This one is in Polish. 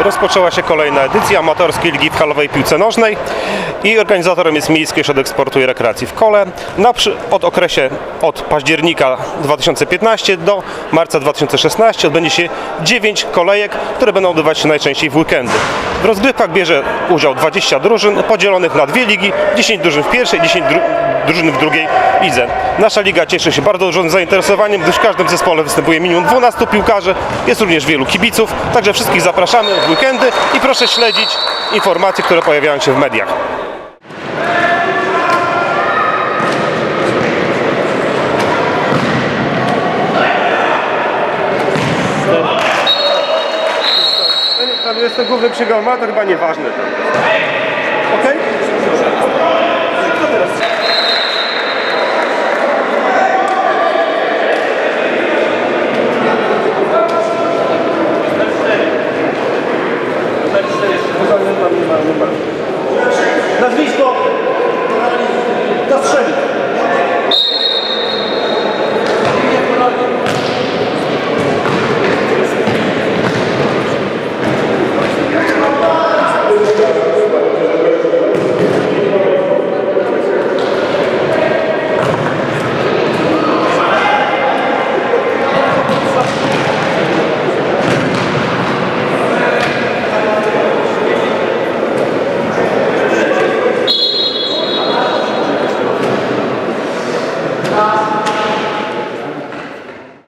Rozpoczęła się kolejna edycja amatorskiej Ligi w halowej piłce nożnej i organizatorem jest Miejski Ośrodek Sportu i Rekreacji w Kole. Na przy, od okresie od października 2015 do marca 2016 odbędzie się 9 kolejek, które będą odbywać się najczęściej w weekendy. W rozgrywkach bierze udział 20 drużyn podzielonych na dwie ligi, 10 drużyn w pierwszej, 10 dru drużyn w drugiej lidze. Nasza liga cieszy się bardzo dużym zainteresowaniem, gdyż w każdym zespole występuje minimum 12 piłkarzy, jest również wielu kibiców, także wszystkich zapraszamy w weekendy i proszę śledzić informacje, które pojawiają się w mediach. Tam jest to główny przygon, chyba nieważne. Okej?